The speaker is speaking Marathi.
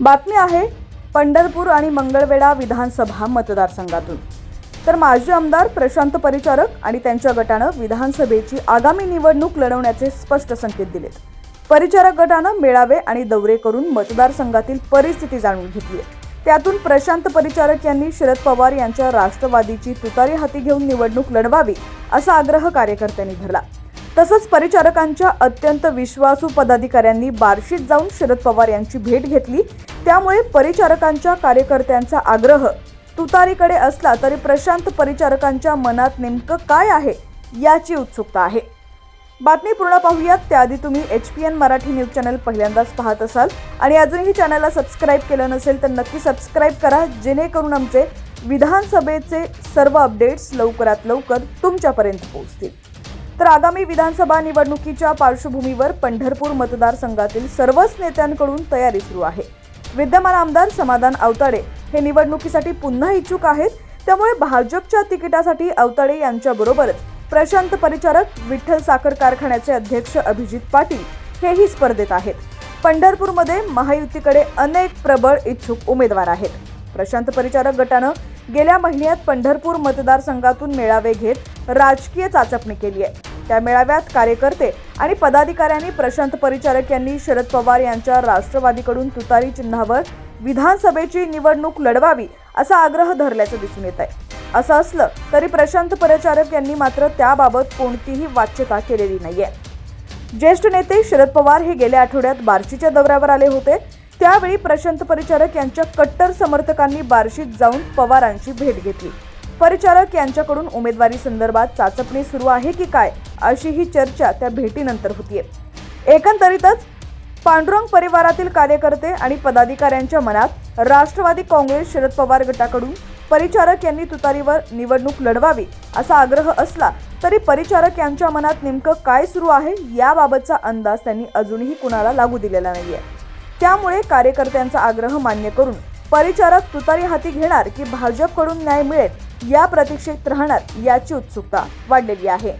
बातमी आहे पंढरपूर आणि मंगळवेढा विधानसभा मतदारसंघातून. तर माजी आमदार प्रशांत परिचारक आणि त्यांच्या गटानं विधानसभेची आगामी निवडणूक लढवण्याचे स्पष्ट संकेत दिलेत. परिचारक गटानं मेळावे आणि दौरे करून मतदारसंघातील परिस्थिती जाणून घेतली आहे. त्यातून प्रशांत परिचारक यांनी शरद पवार यांच्या राष्ट्रवादीची तुतारी हाती घेऊन निवडणूक लढवावी असा आग्रह कार्यकर्त्यांनी धरला. तसंच परिचारकांच्या अत्यंत विश्वासू पदाधिकाऱ्यांनी बार्शीत जाऊन शरद पवार यांची भेट घेतली. त्यामुळे परिचारकांच्या कार्यकर्त्यांचा आग्रह तुतारीकडे असला तरी प्रशांत परिचारकांच्या मनात नेमकं काय आहे याची उत्सुकता आहे. बातमी पूर्ण पाहूयात. त्याआधी तुम्ही H P N Marathi news channel पहिल्यांदाच पाहत असाल. आणि अजूनही चॅनलला सबस्क्राईब केलं नसेल तर नक्की सबस्क्राईब करा. जेणेकरून आमचे विधानसभेचे सर्व अपडेट्स लवकरात लवकर तुमच्यापर्यंत पोहोचतील. तर आगामी विधानसभा निवडणुकीच्या पार्श्वभूमीवर पंढरपूर मतदारसंघातील सर्वच नेत्यांकडून तयारी सुरू आहे. विद्यमान आमदार समाधान अवताडे हे निवडणुकीसाठी पुन्हा इच्छुक आहेत. त्यामुळे भाजपच्या तिकिटासाठी अवताडे यांच्याबरोबरच प्रशांत परिचारक विठ्ठल साखर कारखान्याचे अध्यक्ष अभिजित पाटील हेही स्पर्धेत आहेत. पंढरपूरमध्ये महायुतीकडे अनेक प्रबळ इच्छुक उमेदवार आहेत. प्रशांत परिचारक गटानं गेल्या महिन्यात पंढरपूर मतदारसंघातून मेळावे घेत राजकीय चाचपणी केली आहे. त्या मेळाव्यात कार्यकर्ते आणि पदाधिकाऱ्यांनी प्रशांत परिचारक यांनी शरद पवार यांच्या राष्ट्रवादीकडून तुतारी चिन्हावर विधानसभेची निवडणूक लढवावी असा आग्रह धरल्याचं दिसून येत आहे. असं असलं तरी प्रशांत परिचारक यांनी मात्र त्याबाबत कोणतीही वाच्यता केलेली नाहीये. ज्येष्ठ नेते शरद पवार हे गेल्या आठवड्यात बार्शीच्या दौऱ्यावर आले होते. त्यावेळी प्रशांत परिचारक यांच्या कट्टर समर्थकांनी बार्शीत जाऊन पवारांची भेट घेतली. परिचारक यांच्याकडून उमेदवारी संदर्भात चाचपणी सुरू आहे की काय अशी ही चर्चा त्या भेटीनंतर होतीये. एकंदरीतच पांडुरंग परिवारातील कार्यकर्ते आणि पदाधिकाऱ्यांच्या मनात राष्ट्रवादी काँग्रेस शरद पवार गटाकडून परिचारक यांनी तुतारीवर निवडणूक लढवावी असा आग्रह असला तरी परिचारक यांच्या मनात नेमकं काय सुरू आहे याबाबतचा अंदाज त्यांनी अजूनही कुणाला लागू दिलेला नाहीये. त्यामुळे कार्यकर्त्यांचा आग्रह मान्य करून परिचारक तुतारी हाती घेणार की भाजपकडून न्याय मिळेल या प्रतीक्षेत राहणार याची उत्सुकता वाढलेली आहे.